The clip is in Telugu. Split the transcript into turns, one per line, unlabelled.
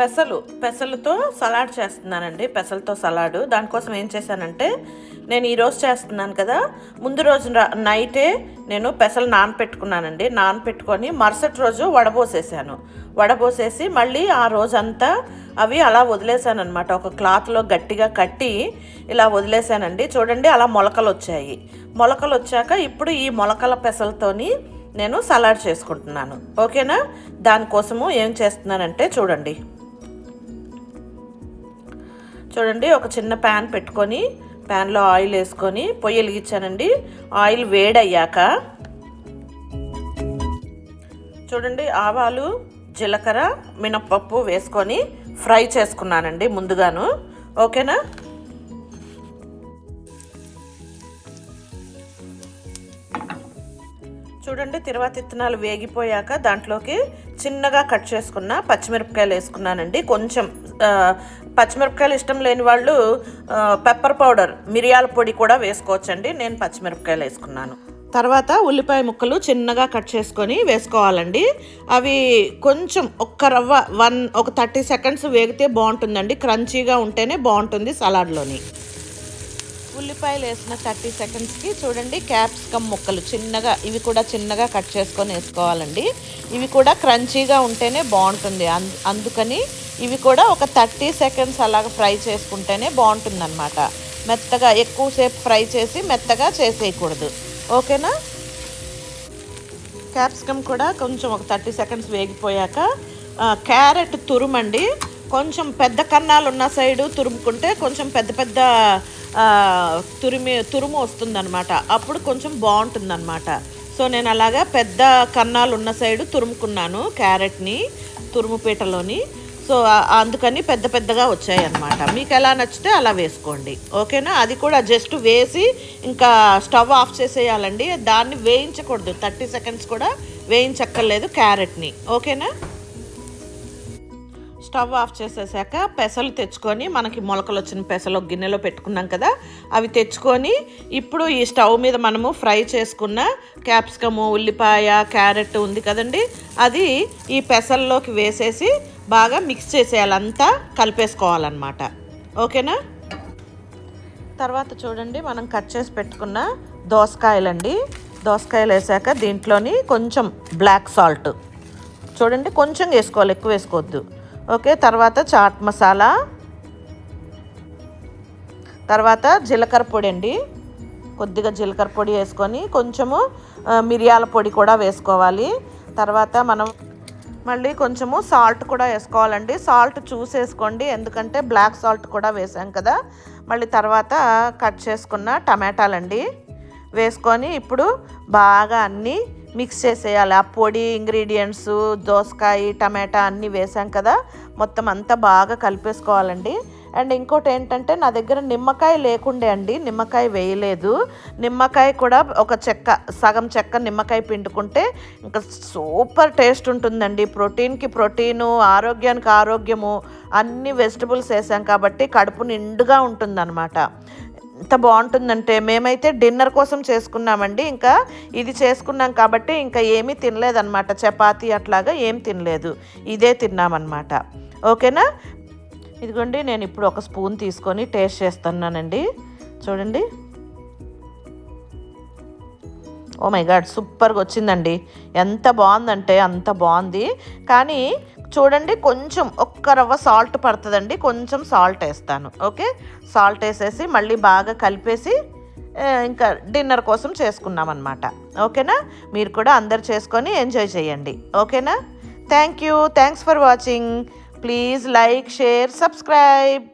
పెసలు పెసలతో సలాడ్ చేస్తున్నానండి పెసలతో సలాడ్. దానికోసం ఏం చేశానంటే నేను ఈరోజు చేస్తున్నాను కదా ముందు రోజు నైటే నేను పెసలు నానపెట్టుకున్నానండి. నానపెట్టుకొని మరుసటి రోజు వడబోసేసాను. వడబోసేసి మళ్ళీ ఆ రోజంతా అవి అలా వదిలేసాను అనమాట ఒక క్లాత్లో గట్టిగా కట్టి ఇలా వదిలేసానండి. చూడండి అలా మొలకలు వచ్చాయి మొలకలు వచ్చాక ఇప్పుడు ఈ మొలకల పెసలతోని నేను సలాడ్ చేసుకుంటున్నాను. ఓకేనా? దానికోసము ఏం చేస్తున్నానంటే చూడండి. చూడండి ఒక చిన్న ప్యాన్ పెట్టుకొని ప్యాన్లో ఆయిల్ వేసుకొని పొయ్యి వెలిగించానండి. ఆయిల్ వేడయ్యాక చూడండి ఆవాలు జీలకర్ర మినప్పప్పు వేసుకొని ఫ్రై చేసుకున్నానండి ముందుగాను. ఓకేనా? చూడండి తిరువాత ఇత్తనాలు వేగిపోయాక దాంట్లోకి చిన్నగా కట్ చేసుకున్న పచ్చిమిరపకాయలు వేసుకున్నానండి. కొంచెం పచ్చిమిరపకాయలు ఇష్టం లేని వాళ్ళు పెప్పర్ పౌడర్ మిరియాల పొడి కూడా వేసుకోవచ్చండి. నేను పచ్చిమిరపకాయలు వేసుకున్నాను. తర్వాత ఉల్లిపాయ ముక్కలు చిన్నగా కట్ చేసుకొని వేసుకోవాలండి. అవి కొంచెం ఒక్క రవ్వ వన్ ఒక థర్టీ సెకండ్స్ వేగితే బాగుంటుందండి. క్రంచీగా ఉంటేనే బాగుంటుంది సలాడ్లోని. ఉల్లిపాయలు వేసిన థర్టీ సెకండ్స్కి చూడండి క్యాప్సికమ్ ముక్కలు చిన్నగా ఇవి కూడా చిన్నగా కట్ చేసుకొని వేసుకోవాలండి. ఇవి కూడా క్రంచీగా ఉంటేనే బాగుంటుంది. అందుకని ఇవి కూడా ఒక థర్టీ సెకండ్స్ అలాగ ఫ్రై చేసుకుంటేనే బాగుంటుంది అనమాట మెత్తగా ఎక్కువసేపు ఫ్రై చేసి మెత్తగా చేసేయకూడదు. ఓకేనా? క్యాప్సికమ్ కూడా కొంచెం ఒక థర్టీ సెకండ్స్ వేగిపోయాక క్యారెట్ తురుమండి. కొంచెం పెద్ద కన్నాలు ఉన్న సైడు తురుముకుంటే కొంచెం పెద్ద పెద్ద తురిమి తురుము వస్తుందన్నమాట. అప్పుడు కొంచెం బాగుంటుందన్నమాట. సో నేను అలాగా పెద్ద కన్నాలు ఉన్న సైడు తురుముకున్నాను క్యారెట్ని తురుము పీటలోని. సో అందుకని పెద్ద పెద్దగా వచ్చాయి అన్నమాట మీకు ఎలా నచ్చితే అలా వేసుకోండి. ఓకేనా? అది కూడా జస్ట్ వేసి ఇంకా స్టవ్ ఆఫ్ చేసేయాలండి. దాన్ని వేయించకూడదు. థర్టీ సెకండ్స్ కూడా వేయించక్కర్లేదు క్యారెట్ని. ఓకేనా? స్టవ్ ఆఫ్ చేసేసాక పెసలు తెచ్చుకొని మనకి మొలకలు వచ్చిన పెసలు గిన్నెలో పెట్టుకున్నాం కదా అవి తెచ్చుకొని ఇప్పుడు ఈ స్టవ్ మీద మనము ఫ్రై చేసుకున్న క్యాప్సికము ఉల్లిపాయ క్యారెట్ ఉంది కదండి అది ఈ పెసల్లోకి వేసేసి బాగా మిక్స్ చేసేయాలి అంతా కలిపేసుకోవాలన్నమాట. ఓకేనా? తర్వాత చూడండి మనం కట్ చేసి పెట్టుకున్న దోసకాయలండి. దోసకాయలు వేసాక దీంట్లోని కొంచెం బ్లాక్ సాల్ట్. చూడండి కొంచెం వేసుకోవాలి ఎక్కువ వేసుకోవద్దు. ఓకే తర్వాత చాట్ మసాలా. తర్వాత జీలకర్ర పొడి అండి. కొద్దిగా జీలకర్ర పొడి వేసుకొని కొంచెము మిరియాల పొడి కూడా వేసుకోవాలి. తర్వాత మనం మళ్ళీ కొంచెము సాల్ట్ కూడా వేసుకోవాలండి. సాల్ట్ చూసేసుకోండి ఎందుకంటే బ్లాక్ సాల్ట్ కూడా వేసాం కదా. మళ్ళీ తర్వాత కట్ చేసుకున్న టమాటాలండి. వేసుకొని ఇప్పుడు బాగా అన్నీ మిక్స్ చేసేయాలి. ఆ పొడి ఇంగ్రీడియంట్స్ దోసకాయ టమాటా అన్నీ వేసాం కదా మొత్తం అంతా బాగా కలిపేసుకోవాలండి. అండ్ ఇంకోటి ఏంటంటే నా దగ్గర నిమ్మకాయ లేకుండే అండి నిమ్మకాయ వేయలేదు. నిమ్మకాయ కూడా ఒక చెక్క సగం చెక్క నిమ్మకాయ పిండుకుంటే ఇంకా సూపర్ టేస్ట్ ఉంటుందండి. ప్రోటీన్కి ప్రోటీను ఆరోగ్యానికి ఆరోగ్యము అన్ని వెజిటబుల్స్ వేసాం కాబట్టి కడుపు నిండుగా ఉంటుందన్నమాట. ఎంత బాగుంటుందంటే మేమైతే డిన్నర్ కోసం చేసుకున్నామండి. ఇంకా ఇది చేసుకున్నాం కాబట్టి ఇంకా ఏమీ తినలేదన్నమాట. చపాతి అట్లాగా ఏం తినలేదు. ఇదే తిన్నామన్నమాట. ఓకేనా? ఇదిగోండి నేను ఇప్పుడు ఒక స్పూన్ తీసుకొని టేస్ట్ చేస్తున్నానండి. చూడండి. ఓ మై గాడ్ సూపర్గా వచ్చిందండి. ఎంత బాగుందంటే అంత బాగుంది. కానీ చూడండి కొంచెం ఒక్క రవ్వ సాల్ట్ పడుతుందండి. కొంచెం సాల్ట్ వేస్తాను. ఓకే? సాల్ట్ వేసేసి మళ్ళీ బాగా కలిపేసి ఇంకా డిన్నర్ కోసం చేసుకున్నాం అనమాట ఓకేనా? మీరు కూడా అందరు చేసుకొని ఎంజాయ్ చేయండి. ఓకేనా? Thank you thanks for watching please like share subscribe